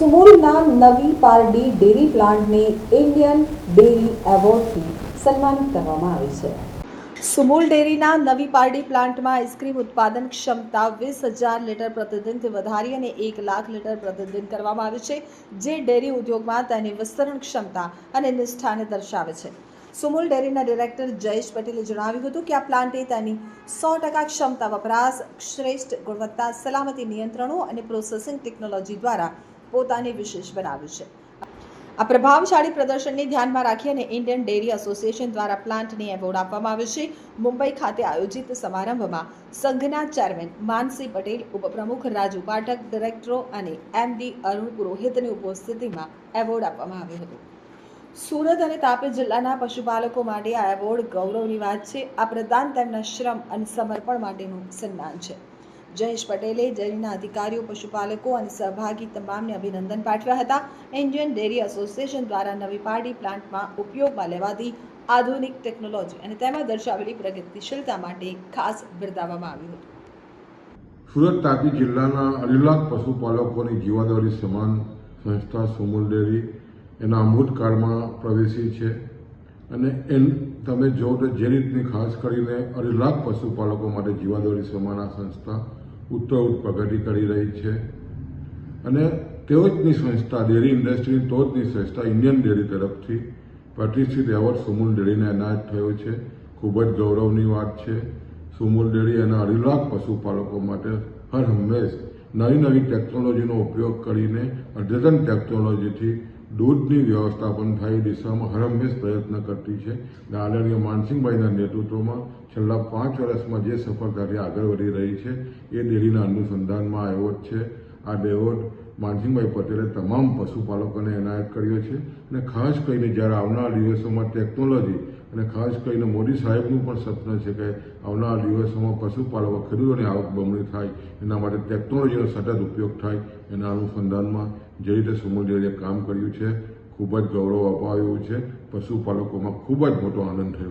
સુમુલના Navi Pardi dairy પ્લાન્ટને Indian dairy એવોર્ડથી સન્માનિત કરવામાં આવી છે. સુમુલ ડેરીના નવી પારડી પ્લાન્ટમાં આઈસ્ક્રીમ ઉત્પાદન ક્ષમતા વીસ હજાર લીટર પ્રતિદિનથી વધારી અને એક લાખ લીટર પ્રતિદિન કરવામાં આવી છે, જે ડેરી ઉદ્યોગમાં તેની વિસ્તરણ ક્ષમતા અને નિષ્ઠાને દર્શાવે છે. સુમુલ ડેરીના ડિરેક્ટર જયેશ પટેલે જણાવ્યું હતું કે આ પ્લાન્ટે તેની સો ટકા ક્ષમતા વપરાશ, શ્રેષ્ઠ ગુણવત્તા, સલામતી નિયંત્રણો અને પ્રોસેસિંગ ટેકનોલોજી દ્વારા પોતાને વિશેષ બનાવ્યું છે. આ પ્રભાવશાળી પ્રદર્શનને ધ્યાનમાં રાખી અને ઇન્ડિયન ડેરી એસોસિએશન દ્વારા પ્લાન્ટને એવોર્ડ આપવામાં આવ્યો છે. મુંબઈ ખાતે આયોજિત સમારંભમાં સંઘના ચેરમેન માનસી પટેલ, ઉપપ્રમુખ રાજુ પાઠક, ડિરેક્ટરો અને એમડી અરુણ પુરોહિતની ઉપસ્થિતિમાં એવોર્ડ આપવામાં આવ્યો હતો. સુરત અને તાપી જિલ્લાના પશુપાલકો માટે આ એવોર્ડ ગૌરવની વાત છે. આ પ્રદાન તેમના શ્રમ અને સમર્પણ માટેનું સન્માન છે. જયેશ પટેલે ડેરીના અધિકારીઓ, પશુપાલકો અને સહભાગી તમામને અભિનંદન પાઠવ્યા હતા. ઇન્ડિયન ડેરી એસોસિએશન દ્વારા નવી પાડી પ્લાન્ટમાં ઉપયોગમાં લેવાતી આધુનિક ટેકનોલોજી અને તેમાં દર્શાવેલી પ્રગતિશીલતા માટે ખાસ બિરદાવવામાં આવ્યું હતું. સુરત, તાપી જિલ્લાના અઢી પશુપાલકોની જીવાદોરી સમાન સંસ્થા સુમુલ ડેરી એના અમૃતકાળમાં પ્રવેશી છે અને એમ તમે જો તો જે રીતની ખાસ કરીને અઢી લાખ પશુપાલકો માટે જીવાદોરી સમાન સંસ્થા ઉત્તરોત્તર પ્રગતિ કરી રહી છે. અને તેઓ જની સંસ્થા, ડેરી ઇન્ડસ્ટ્રીની જની સંસ્થા, ઇન્ડિયન ડેરી તરફથી પ્રતિષ્ઠિત એવોર્ડ સુમુલ ડેરીને એનાયત થયો છે. ખૂબ જ ગૌરવની વાત છે. સુમુલ ડેરી એના અઢી લાખ પશુપાલકો માટે હર હંમેશ નવી નવી ટેકનોલોજીનો ઉપયોગ કરીને અદ્યતન ટેકનોલોજીથી દૂધની વ્યવસ્થાપન થાય એ દિશામાં હર પ્રયત્ન કરતી છે. આદરણીય માનસિંહભાઈના નેતૃત્વમાં છેલ્લા પાંચ વર્ષમાં જે સફળતાથી આગળ વધી રહી છે, એ ડેરીના અનુસંધાનમાં આવ્યો જ છે. આ ડેવોટ માનસિંહભાઈ પટેલે તમામ પશુપાલકોને એનાયત કર્યો છે. અને ખાસ કરીને જ્યારે આવનારા દિવસોમાં ટેકનોલોજી અને ખાસ કરીને મોદી સાહેબનું પણ સપનું છે કે આવનારા દિવસોમાં પશુપાલકો, ખેડૂતોની આવક બમણી થાય, એના માટે ટેકનોલોજીનો સતત ઉપયોગ થાય, એના અનુસંધાનમાં જે રીતે સુમુલ ડેરીએ કામ કર્યું છે, ખૂબ જ ગૌરવ અપાવ્યું છે. પશુપાલકોમાં ખૂબ જ મોટો આનંદ થયો.